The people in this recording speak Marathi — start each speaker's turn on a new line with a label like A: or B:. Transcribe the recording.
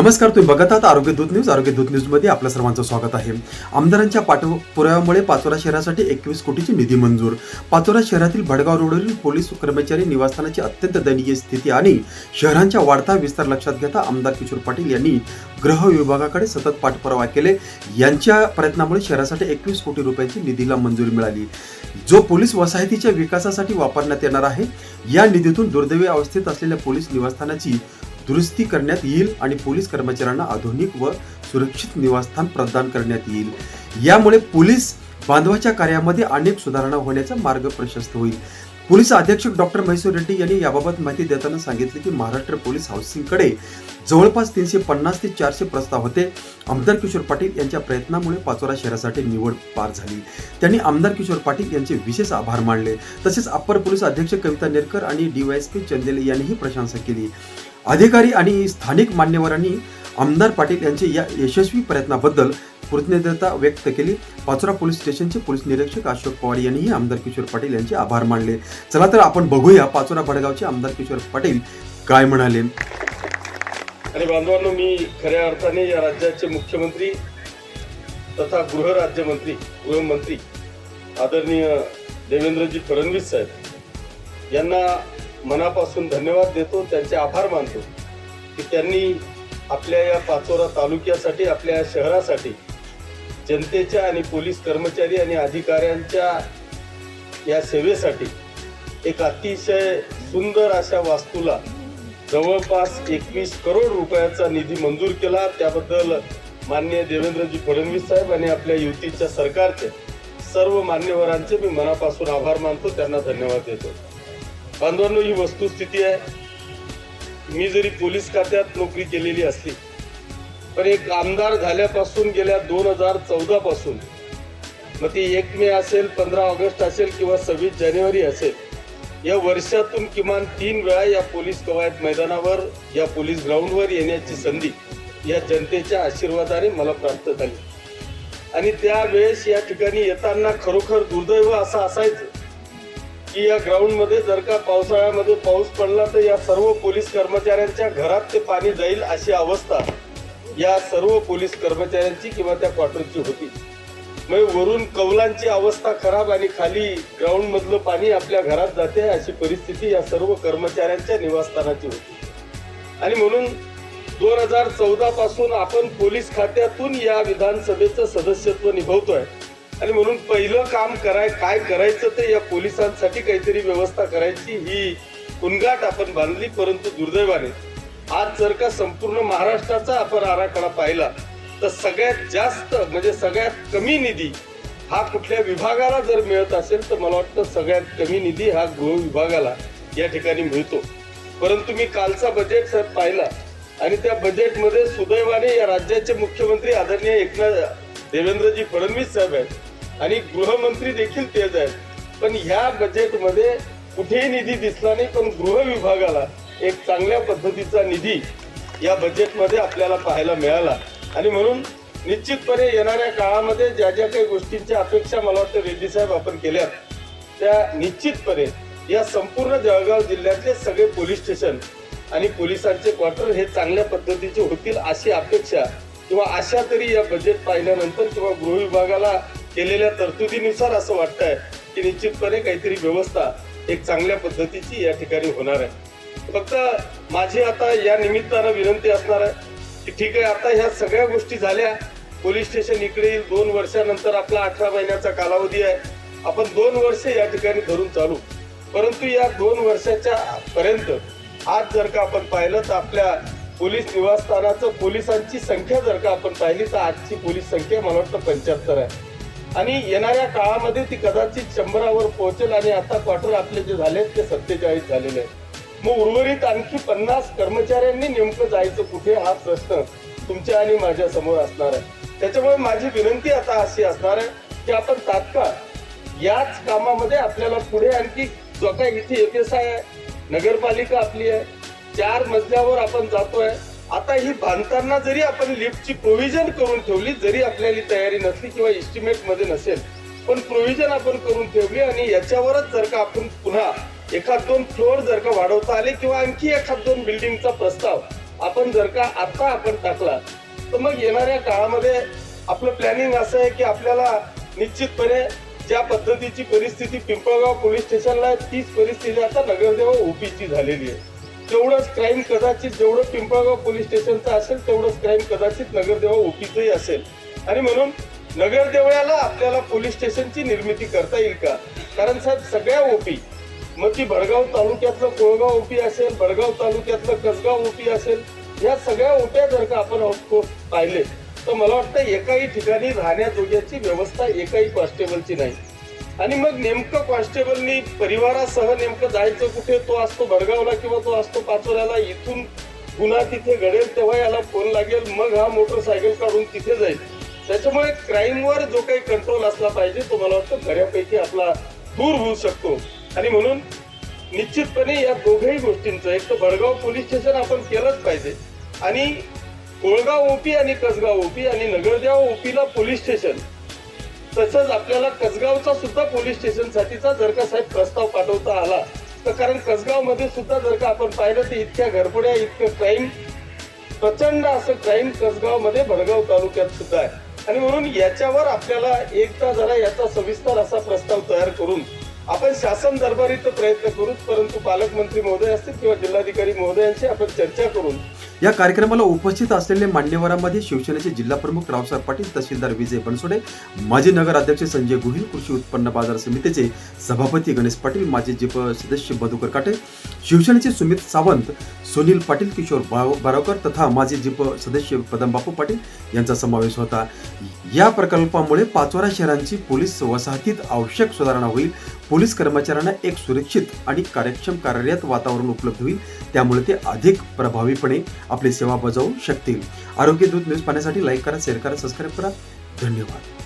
A: नमस्कार तुम्ही बघत आहात आरोग्य दूत न्यूज. आरोग्य दूत न्यूजमध्ये आपल्या सर्वांचं स्वागत आहे. आमदारांच्या पाठपुराव्यामुळे पाचोरा शहरासाठी एकवीस कोटीची निधी मंजूर. पाचोरा शहरातील भडगाव रोडवरील पोलीस कर्मचारी निवासस्थानाची अत्यंत दयनीय स्थिती आणि शहरांच्या वाढता विस्तार लक्षात घेता आमदार किशोर पाटील यांनी गृह विभागाकडे सतत पाठपुरावा केले. यांच्या प्रयत्नामुळे शहरासाठी एकवीस कोटी रुपयांची निधीला मंजुरी मिळाली. जो पोलीस वसाहतीच्या विकासासाठी वापरण्यात येणार आहे या निधीतून दुर्दैवी अवस्थेत असलेल्या पोलीस निवासस्थानाची दुरुस्ती करण्यात येईल आणि पोलीस कर्मचाऱ्यांना आधुनिक व सुरक्षित निवासस्थान प्रदान करण्यात येईल. यामुळे पोलीस बांधवाच्या कार्यामध्ये अनेक सुधारणा होण्याचा मार्ग प्रशस्त होईल. पोलीस अधीक्षक डॉक्टर म्हैसूर रेड्डी यांनी याबाबत माहिती देताना सांगितले की महाराष्ट्र पोलीस हाऊसिंगकडे जवळपास तीनशे पन्नास ते चारशे प्रस्ताव होते. आमदार किशोर पाटील यांच्या प्रयत्नामुळे पाचोरा शहरासाठी निवड पार झाली. त्यांनी आमदार किशोर पाटील यांचे विशेष आभार मानले. तसेच अप्पर पोलीस अधीक्षक कविता नेरकर आणि डीवायएसपी चंदेले यांनीही प्रशंसा केली. अधिकारी आणि स्थानिक मान्यवरांनी आमदार पाटील यांचे या यशस्वी प्रयत्नाबद्दल कृतज्ञता व्यक्त केली. पाचोरा पोलीस स्टेशनचे पोलीस निरीक्षक अशोक पवार यांनीही आमदार किशोर पाटील यांचे आभार मानले. चला तर आपण बघूया पाचोरा भडगावचे आमदार किशोर पाटील काय म्हणाले.
B: आणि बांधवांनो मी खऱ्या अर्थाने या राज्याचे मुख्यमंत्री तथा गृहराज्यमंत्री गृहमंत्री आदरणीय देवेंद्रजी फडणवीस साहेब यांना मनापासून धन्यवाद देतो त्यांचे आभार मानतो की त्यांनी आपल्या या पाचोरा तालुक्यासाठी आपल्या या शहरासाठी जनतेच्या आणि पोलीस कर्मचारी आणि अधिकाऱ्यांच्या या सेवेसाठी एक अतिशय सुंदर अशा वास्तूला जवळपास एकवीस करोड रुपयाचा निधी मंजूर केला. त्याबद्दल माननीय देवेंद्रजी फडणवीस साहेब आणि आपल्या युतीच्या सरकारचे सर्व मान्यवरांचे मी मनापासून आभार मानतो. त्यांना धन्यवाद देतो. बांधवांनो ही वस्तुस्थिती आहे. मी जरी पोलीस खात्यात नोकरी केलेली असली पण एक आमदार झाल्यापासून गेल्या दोन हजार चौदा पासून मग ती एक मे असेल पंधरा ऑगस्ट असेल किंवा सव्वीस जानेवारी असेल या वर्षातून किमान तीन वेळा या पोलीस कवायत मैदानावर या पोलीस ग्राउंडवर येण्याची संधी या जनतेच्या आशीर्वादाने मला प्राप्त झाली. आणि त्यावेळेस या ठिकाणी येताना खरोखर दुर्दैव असं असायचं. की या ग्राउंडमध्ये जर का पावसाळ्यामध्ये पाऊस पडला तर या सर्व पोलीस कर्मचाऱ्यांच्या घरात ते पाणी जाईल अशी अवस्था या सर्व पोलीस कर्मचाऱ्यांची किंवा त्या क्वार्टरची होती. मग वरून कौलांची अवस्था खराब आणि खाली ग्राउंडमधलं पाणी आपल्या घरात जाते अशी परिस्थिती या सर्व कर्मचाऱ्यांच्या निवासस्थानाची होती. आणि म्हणून दोन हजार चौदा पासून आपण पोलीस खात्यातून या विधानसभेचं सदस्यत्व निभवतोय. आणि म्हणून पहिलं काम कराय काय करायचं ते या पोलिसांसाठी काहीतरी व्यवस्था करायची ही कुणगाट आपण बांधली परंतु दुर्दैवाने. आज जर का संपूर्ण महाराष्ट्राचा आपण आराखडा पाहिला तर सगळ्यात जास्त म्हणजे सगळ्यात कमी निधी हा कुठल्या विभागाला जर मिळत असेल तर मला वाटतं सगळ्यात कमी निधी हा गृह विभागाला या ठिकाणी मिळतो. परंतु मी कालचा बजेट सर पाहिला आणि त्या बजेटमध्ये सुदैवाने या राज्याचे मुख्यमंत्री आदरणीय एकनाथ देवेंद्रजी फडणवीस साहेब आहेत. आणि गृहमंत्री देखील तेच आहेत. पण ह्या बजेटमध्ये कुठेही निधी दिसला नाही पण गृह विभागाला एक चांगल्या पद्धतीचा निधी या बजेटमध्ये आपल्याला पाहायला मिळाला. आणि म्हणून निश्चितपणे येणाऱ्या काळामध्ये ज्या ज्या काही गोष्टींच्या अपेक्षा मला वाटतं रेड्डी साहेब आपण केल्या त्या निश्चितपणे या संपूर्ण जळगाव जिल्ह्यातले सगळे पोलीस स्टेशन आणि पोलिसांचे क्वार्टर हे चांगल्या पद्धतीचे होतील अशी अपेक्षा किंवा अशा तरी या बजेट पाहिल्यानंतर किंवा गृह विभागाला केलेल्या तरतुदीनुसार असं वाटतंय की निश्चितपणे काहीतरी व्यवस्था एक चांगल्या पद्धतीची या ठिकाणी होणार आहे. फक्त माझी आता या निमित्तानं विनंती असणार आहे की ठीक आहे आता ह्या सगळ्या गोष्टी झाल्या. पोलीस स्टेशन इकडे दोन वर्षानंतर आपला अठरा महिन्याचा कालावधी आहे. आपण दोन वर्ष या ठिकाणी धरून चालू. परंतु या दोन वर्षाच्या पर्यंत आज जर का आपण पाहिलं तर आपल्या पोलीस निवासस्थानाचं पोलिसांची संख्या जर का आपण पाहिली तर आजची पोलीस संख्या मला वाटतं पंच्याहत्तर आहे. आणि येणाऱ्या काळामध्ये ती कदाचित शंभरावर पोहोचेल आणि आता क्वार्टर आपले जे झाले ते सत्तेचाळीस झालेले आहेत. मग उर्वरित आणखी पन्नास कर्मचाऱ्यांनी नेमकं जायचं कुठे हा प्रश्न तुमच्या आणि माझ्यासमोर असणार आहे. त्याच्यामुळे माझी विनंती आता अशी असणार आहे की आपण तात्काळ याच कामामध्ये आपल्याला पुढे आणखी जो काही इथे एफ एस आय आहे नगरपालिका आपली आहे चार मजल्यावर आपण जातोय. आता ही बांधताना जरी आपण लिफ्टची प्रोव्हिजन करून ठेवली जरी आपल्याला तयारी नसली किंवा इस्टिमेटमध्ये नसेल पण प्रोव्हिजन आपण करून ठेवली आणि याच्यावरच जर का आपण पुन्हा एखाद दोन फ्लोअर जर का वाढवता आले किंवा आणखी एखाद दोन बिल्डिंगचा प्रस्ताव आपण जर का आता आपण टाकला तर मग येणाऱ्या काळामध्ये आपलं प्लॅनिंग असं आहे की आपल्याला निश्चितपणे ज्या पद्धतीची परिस्थिती पिंपळगाव पोलीस स्टेशनला आहे तीच परिस्थिती आता नगरदेव ओपीची झालेली आहे. तेवढंच क्राईम कदाचित जेवढं पिंपळगाव पोलीस स्टेशनचं असेल तेवढंच क्राईम कदाचित नगरदेवा ओपीचंही असेल. आणि म्हणून नगरदेवळ्याला आपल्याला पोलीस स्टेशनची निर्मिती करता येईल का? कारण साहेब सगळ्या ओपी मग ती भडगाव तालुक्यातलं कोळगाव ओपी असेल भडगाव तालुक्यातलं कसगाव ओपी असेल या सगळ्या ओप्या जर का आपण पाहिले तर मला वाटतं एकाही ठिकाणी राहण्याजोग्याची व्यवस्था एकाही कॉन्स्टेबलची नाही. आणि मग नेमकं कॉन्स्टेबलनी परिवारासह नेमकं जायचं कुठे? तो असतो भडगावला किंवा तो असतो पाचोऱ्याला? इथून गुन्हा तिथे घडेल तेव्हा याला फोन लागेल. मग हा मोटरसायकल काढून तिथे जाईल. त्याच्यामुळे क्राईमवर जो काही कंट्रोल असला पाहिजे तो मला वाटतं बऱ्यापैकी आपला दूर होऊ शकतो. आणि म्हणून निश्चितपणे या दोघही गोष्टींचं एक तर भडगाव पोलीस स्टेशन आपण केलंच पाहिजे. आणि कोळगाव ओपी आणि कसगाव ओपी आणि नगरदेव ओपीला पोलीस स्टेशन. तसंच आपल्याला कसगावचा सुद्धा पोलीस स्टेशन साठीचा जर का साहेब प्रस्ताव पाठवता आला तर कारण कसगावमध्ये सुद्धा जर का आपण पाहिलं तर इतक्या घरपुड्या इतकं क्राईम प्रचंड असं क्राईम कसगावमध्ये भडगाव तालुक्यात सुद्धा आहे. आणि म्हणून याच्यावर आपल्याला एकदा जरा याचा सविस्तर असा प्रस्ताव तयार करून आपण शासन दरबारीत प्रयत्न करू परंतु पालकमंत्री महोदय असतील किंवा जिल्हाधिकारी महोदयांशी आपण चर्चा करून
A: या कार्यक्रमाला उपस्थित असलेले मान्यवरांमध्ये शिवसेनेचे जिल्हा प्रमुख रावसाहेब पाटील तहसीलदार विजय बनसोडे माजी नगराध्यक्ष संजय गुहिल कृषी उत्पन्न बाजार समितीचे सभापती गणेश पाटील माजी जिप सदस्य मधुकर काटे शिवसेनेचे सुमित सावंत सुनील पाटील किशोर बारावकर तथा माजी जिप सदस्य पदमबापू पाटील यांचा समावेश होता. या प्रकल्पामुळे पाचोरा शहरांची पोलीस वसाहतीत आवश्यक सुधारणा होईल पोलीस कर्मचाऱ्यांना एक सुरक्षित आणि कार्यक्षम कार्यरत वातावरण उपलब्ध होईल. त्यामुळे ते अधिक प्रभावीपणे आपली सेवा बजावू शकतील. आरोग्य दूत न्यूज पाहण्यासाठी लाईक करा शेअर करा सबस्क्राईब करा. धन्यवाद.